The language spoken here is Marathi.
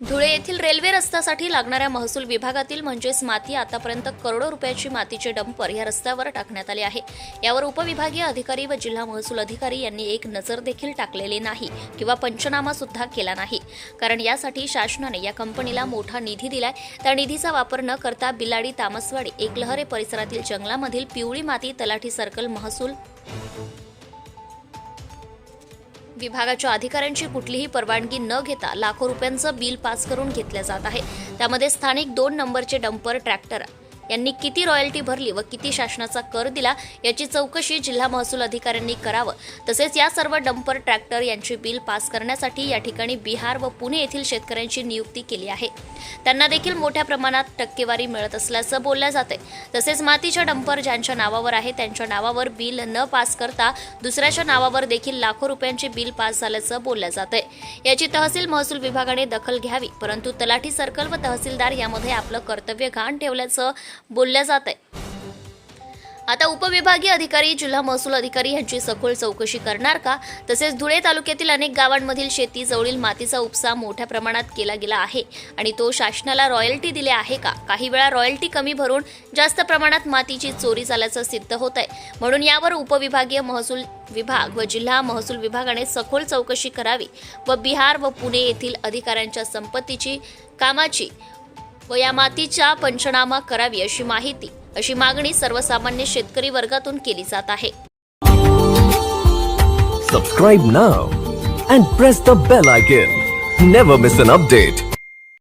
धुळे येथील रेल्वे रस्त्यासाठी लागणाऱ्या महसूल विभागातील म्हणजेच माती आतापर्यंत करोडो रुपयाची मातीचे डंपर या रस्त्यावर टाकण्यात आले आहे. यावर उपविभागीय अधिकारी व जिल्हा महसूल अधिकारी यांनी एक नजर देखील टाकलेली नाही किंवा पंचनामा सुद्धा केला नाही. कारण यासाठी शासनाने या कंपनीला मोठा निधी दिलाय. त्या निधीचा वापर न करता बिलाडी तामसवाडी एकलहरे परिसरातील जंगलामधील पिवळी माती तलाठी सर्कल महसूल विभागाच्या अधिकाऱ्यांची कुठलीही परवानगी न घेता लाखो रुपयांचं बिल पास करून घेतलं जात आहे. त्यामध्ये स्थानिक दोन नंबरचे डंपर ट्रॅक्टर यांनी किती रॉयल्टी भरली व किती शासनाचा कर दिला याची चौकशी जिल्हा महसूल अधिकाऱ्यांनी करावं. तसेच या सर्व डंपर ट्रॅक्टर यांची बिल पास करण्यासाठी या ठिकाणी बिहार व पुणे येथील शेतकऱ्यांची नियुक्ती केली आहे. त्यांना देखील मोठ्या प्रमाणात टक्केवारी मिळत असल्याचं बोललं जाते तसेच मातीच्या डंपर ज्यांच्या नावावर आहे त्यांच्या नावावर बिल न पास करता दुसऱ्याच्या नावावर देखील लाखो रुपयांचे बिल पास झाल्याचं बोललं जाते याची तहसील महसूल विभागाने दखल घ्यावी परंतु तलाठी सर्कल व तहसीलदार यामध्ये आपलं कर्तव्य घाण ठेवल्याचं बोलल्या जात आहे. आता उपविभागीय अधिकारी जिल्हा महसूल अधिकारी यांची सखोल चौकशी करणार का? तसेच धुळे तालुक्यातील अनेक गावांमधील शेती जवळील मातीचा उपसा मोठ्या प्रमाणात केला गेला आहे आणि तो शासनाला रॉयल्टी दिले आहे का? काही वेळा रॉयल्टी कमी भरून जास्त प्रमाणात मातीची चोरी झाल्याचं सिद्ध होत आहे. म्हणून यावर उपविभागीय महसूल विभाग व जिल्हा महसूल विभागाने सखोल चौकशी करावी व बिहार व पुणे येथील अधिकाऱ्यांच्या संपत्तीची कामाची व या मातीच्या पंचनामा करावी अशी माहिती अशी मागणी सर्वसामान्य शेतकरी वर्गातून केली जात आहे. सबस्क्राईब ना and press the bell icon never miss an update